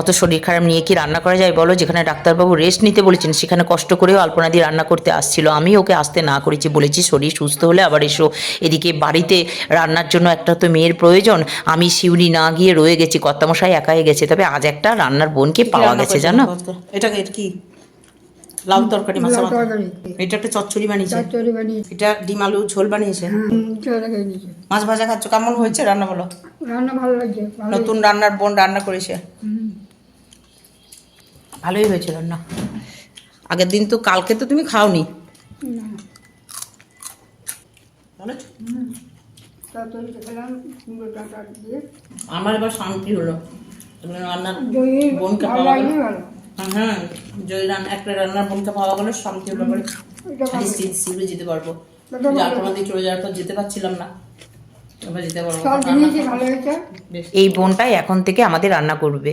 অত শরীর খারাপ নিয়ে কি রান্না করা যায় বলো? যেখানে ডাক্তারবাবু রেস্ট নিতে বলেছেন সেখানে কষ্ট করেও আলপনা দিয়ে রান্না করতে আসছিল। আমি ওকে আসতে না করেছি বলেছি শরীর সুস্থ হলে আবার এসো। এদিকে বাড়িতে রান্নার জন্য একটা তো মেয়ের প্রয়োজন। আমি শিউরি না গিয়ে রয়ে গেছি কর্তামশাই একাই গেছে। তবে আজ একটা রান্নার বোনকে পাওয়া গেছে জানো? এটা কি লাউ তরকারি মাছ এটা একটা চচ্চড়ি বানিয়েছে। চচ্চড়ি বানিয়েছি। এটা ডিম আলু ঝোল বানিয়েছে? মাছ ভাজা খাচ্ছ? কেমন হয়েছে রান্না বলো? রান্না ভালো লাগছে নতুন রান্নার বোন রান্না করেছে। ভালোই হয়েছে রান্না আগের দিন তো কালকে তো তুমি খাওনি। না। আমার এবার শান্তি হলো। তুমি রান্নার বোনকে পাওয়া গেল হ্যাঁ জয় রান্না একটা রান্নার বোনকে পাওয়া গেল শান্তি হলো। সিউড়ি যেতে পারব। যার কোনো চলে যাওয়ার পর যেতে পারছিলাম না। এই বোনটাই এখন থেকে আমাদের রান্না করবে।